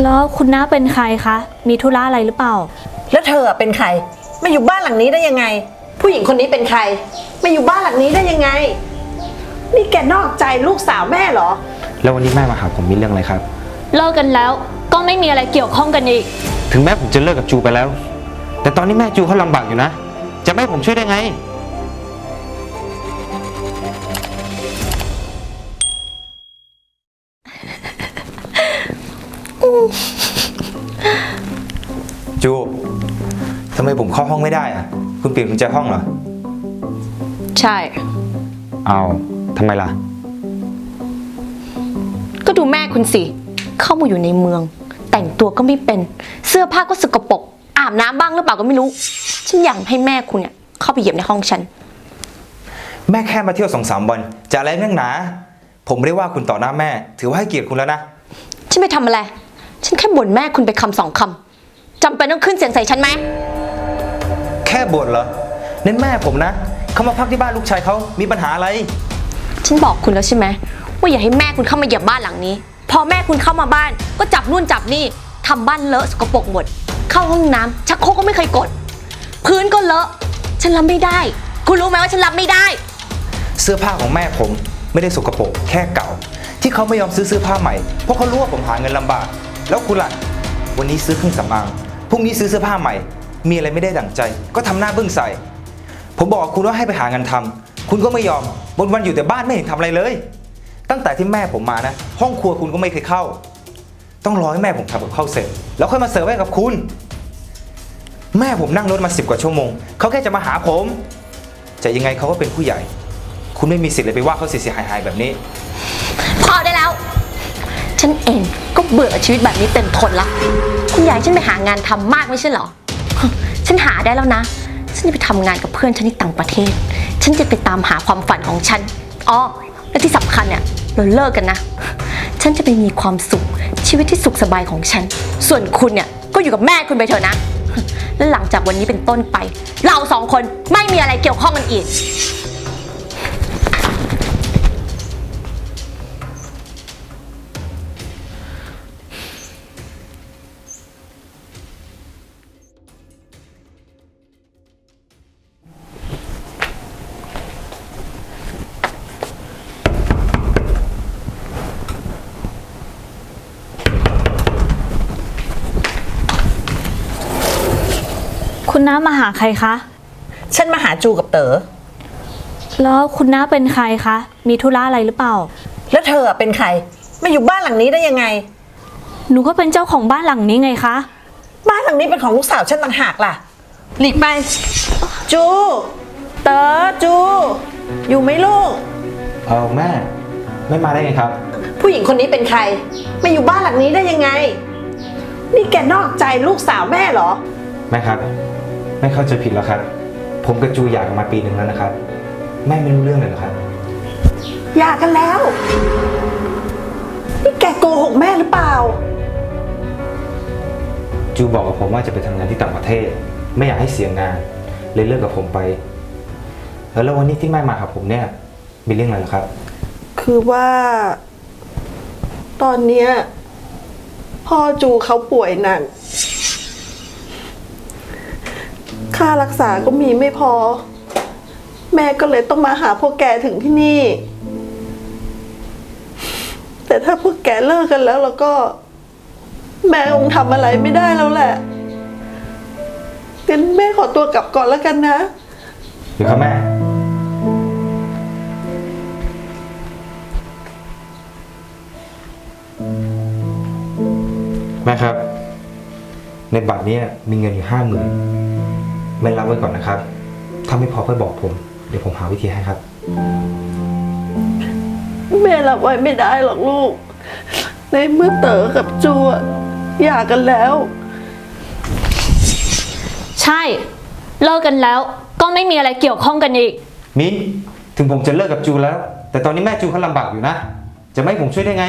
แล้วคุณน้าเป็นใครคะ มีธุระอะไรหรือเปล่า แล้วเธอเป็นใครมาอยู่บ้านหลังนี้ได้ยังไง ผู้หญิงคนนี้เป็นใครมาอยู่บ้านหลังนี้ได้ยังไง นี่แกนอกใจลูกสาวแม่เหรอ แล้ววันนี้แม่มาหาผมมีเรื่องอะไรครับ เลิกกันแล้วก็ไม่มีอะไรเกี่ยวข้องกันอีก ถึงแม้ผมจะเลิกกับจูไปแล้ว แต่ตอนนี้แม่จูเขาลำบากอยู่นะ จะไม่ให้ผมช่วยได้ไง จูทำไมผมเข้าห้องไม่ได้อะคุณเปลี่ยนกุญแจห้องเหรอ ใช่ เอาทำไมล่ะ ก็ดูแม่คุณสิ เข้ามาอยู่ในเมือง แต่งตัวก็ไม่เป็น เสื้อผ้าก็สกปรก อาบน้ำบ้างหรือเปล่าก็ไม่รู้ ฉันอยากให้แม่คุณเนี่ย เข้าไปเหยียบในห้องฉัน แม่แค่มาเที่ยวสองสามวัน จะอะไรนักหนา ผมไม่ได้ว่าคุณต่อหน้าแม่ ถือว่าให้เกียรติคุณแล้วนะ ฉันไปทำอะไร ฉันแค่บ่นแม่คุณไปคำสองคำจำเป็นต้องขึ้นเสียงใส่ฉันไหม แค่บ่นเหรอ เน้นแม่ผมนะ เขามาพักที่บ้านลูกชายเขามีปัญหาอะไร ฉันบอกคุณแล้วใช่ไหมว่าอย่าให้แม่คุณเข้ามาเหยียบบ้านหลังนี้ พอแม่คุณเข้ามาบ้าน ก็จับนู่นจับนี่ทำบ้านเลอะสกปรกหมด เข้าห้องน้ำชักโครกก็ไม่เคยกด พื้นก็เลอะ ฉันรับไม่ได้ คุณรู้ไหมว่าฉันรับไม่ได้ เสื้อผ้าของแม่ผมไม่ได้สกปรกแค่เก่า ที่เขาไม่ยอมซื้อเสื้อผ้าใหม่เพราะเขารู้ว่าผมหาเงินลำบาก แล้วคุณล่ะ วันนี้ซื้อเครื่องสำอางพรุ่งนี้ซื้อเสื้อผ้าใหม่ มีอะไรไม่ได้ดั่งใจ ก็ทำหน้าบึ้งใส่ ผมบอกคุณว่าให้ไปหางานทำคุณก็ไม่ยอมวันวันๆอยู่แต่บ้านไม่เห็นทำอะไรเลย ตั้งแต่ที่แม่ผมมานะ ห้องครัวคุณก็ไม่เคยเข้า ต้องรอให้แม่ผมทำกับข้าวเสร็จ แล้วค่อยมาเสิร์ฟให้กับคุณ แม่ผมนั่งรถมาสิบกว่าชั่วโมงเขาแค่จะมาหาผมจะยังไงเขาก็เป็นผู้ใหญ่ คุณไม่มีสิทธิ์เลยไปว่าเขาเสียหายหายๆแบบนี้ พอได้แล้ว ฉันเองก็เบื่อชีวิตแบบนี้เต็มทนละ คุณยากให้ฉันไปหางานทำมากไม่ใช่เหรอ ฉันหาได้แล้วนะ ฉันจะไปทำงานกับเพื่อนฉันที่ต่างประเทศ ฉันจะไปตามหาความฝันของฉัน อ๋อ และที่สำคัญเนี่ยเราเลิกกันนะ ฉันจะไปมีความสุขชีวิตที่สุขสบายของฉัน ส่วนคุณเนี่ยก็อยู่กับแม่คุณไปเถอะนะ และหลังจากวันนี้เป็นต้นไป เราสองคนไม่มีอะไรเกี่ยวข้องกันอีก คุณน้ามาหาใครคะ ฉันมาหาจูกับเต๋อ แล้วคุณน้าเป็นใครคะ มีธุระอะไรหรือเปล่า แล้วเธอเป็นใคร มาอยู่บ้านหลังนี้ได้ยังไง หนูก็เป็นเจ้าของบ้านหลังนี้ไงคะ บ้านหลังนี้เป็นของลูกสาวฉันต่างหากล่ะ หลีกไป จู เต๋อจู อยู่ไหมลูก เออแม่ไม่มาได้ไงครับ ผู้หญิงคนนี้เป็นใคร มาอยู่บ้านหลังนี้ได้ยังไง นี่แกนอกใจลูกสาวแม่เหรอ แม่ครับ แม่เข้าใจผิดแล้วครับ ผมกับจูอยากกันมาปีหนึ่งแล้วนะครับ แม่ไม่รู้เรื่องเลยเหรอครับ หย่ากันแล้ว นี่แกโกหกแม่หรือเปล่า จูบอกกับผมว่าจะไปทำงานที่ต่างประเทศ ไม่อยากให้เสียงานเลยเลิกกับผมไป แล้ววันนี้ที่แม่มาหาผมเนี่ยมีเรื่องอะไรเหรอครับ คือว่า ตอนเนี้ยพ่อจูเขาป่วยหนัก ค่ารักษาก็มีไม่พอ แม่ก็เลยต้องมาหาพวกแกถึงที่นี่ แต่ถ้าพวกแกเลิกกันแล้วแล้วก็ แม่คงทำอะไรไม่ได้แล้วแหละงั้นแม่ขอตัวกลับก่อนแล้วกันนะหรือครับแม่ แม่ครับ ในบัตรเนี้มีเงินอยู่ห้าหมื่น แม่รับไว้ก่อนนะครับ ถ้าไม่พอค่อยบอกผม เดี๋ยวผมหาวิธีให้ครับ แม่รับไว้ไม่ได้หรอกลูก ในเมื่อเต๋อกับจูอะหย่ากันแล้ว ใช่ เลิกกันแล้วก็ไม่มีอะไรเกี่ยวข้องกันอีก มิ้นถึงผมจะเลิกกับจูแล้ว แต่ตอนนี้แม่จูเขาลำบากอยู่นะ จะไม่ให้ผมช่วยได้ไง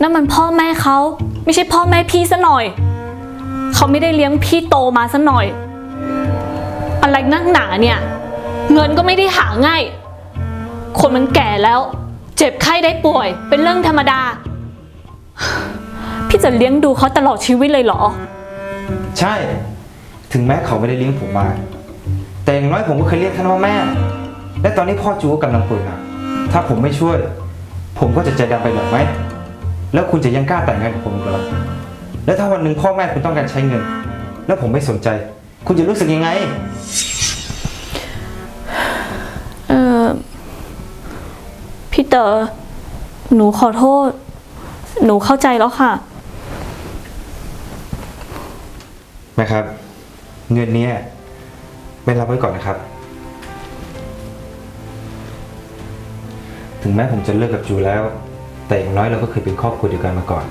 นั่นมันพ่อแม่เขาไม่ใช่พ่อแม่พี่ซะหน่อย เขาไม่ได้เลี้ยงพี่โตมาซะหน่อย อะไรนักหนาเนี่ย เงินก็ไม่ได้หาง่าย คนมันแก่แล้ว เจ็บไข้ได้ป่วย เป็นเรื่องธรรมดา พี่จะเลี้ยงดูเขาตลอดชีวิตเลยเหรอ ใช่ ถึงแม้เขาไม่ได้เลี้ยงผมมา แต่อย่างน้อยผมก็เคยเรียกท่านว่าแม่ และตอนนี้พ่อจูก็กำลังป่วยหนักถ้าผมไม่ช่วย ผมก็จะใจดำไปหน่อยไหม แล้วคุณจะยังกล้าแต่งงานกับผมอีกเหรอ แล้วถ้าวันหนึ่งพ่อแม่คุณต้องการใช้เงิน แล้วผมไม่สนใจ คุณจะรู้สึกยังไง เออพี่เต๋อหนูขอโทษ หนูเข้าใจแล้วค่ะ นะครับ เงินเนี้ยไม่รับไว้ก่อนนะครับ ถึงแม้ผมจะเลิกกับจูแล้ว แต่อย่างน้อยเราก็เคยเป็นครอบครัวเดียวกันมาก่อน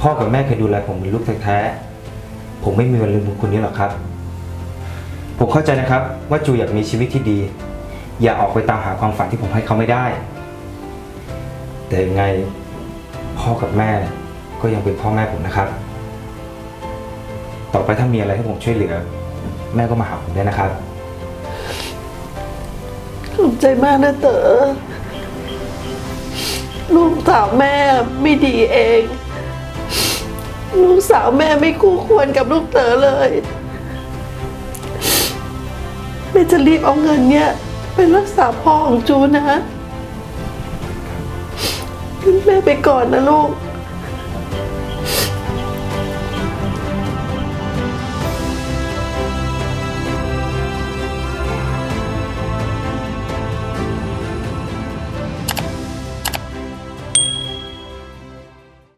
พ่อกับแม่เคยดูแลผมเหมือนลูกแท้ๆผมไม่มีวันลืมบุญคุณนี้หรอกครับ ผมเข้าใจนะครับ ว่าจูอยากมีชีวิตที่ดี อย่าออกไปตามหาความฝันที่ผมให้เขาไม่ได้ แต่ยังไงพ่อกับแม่ก็ยังเป็นพ่อแม่ผมนะครับ ต่อไปถ้ามีอะไรให้ผมช่วยเหลือ แม่ก็มาหาผมได้นะครับ ขอบใจมากนะเต๋อลูกสาวแม่ไม่ดีเอง ลูกสาวแม่ไม่คู่ควรกับลูกเต๋อเลย ม่จะรีบเอาเงินเนี่ยไปรักษาพ่อของจูนะ แม่ไปก่อนนะลูก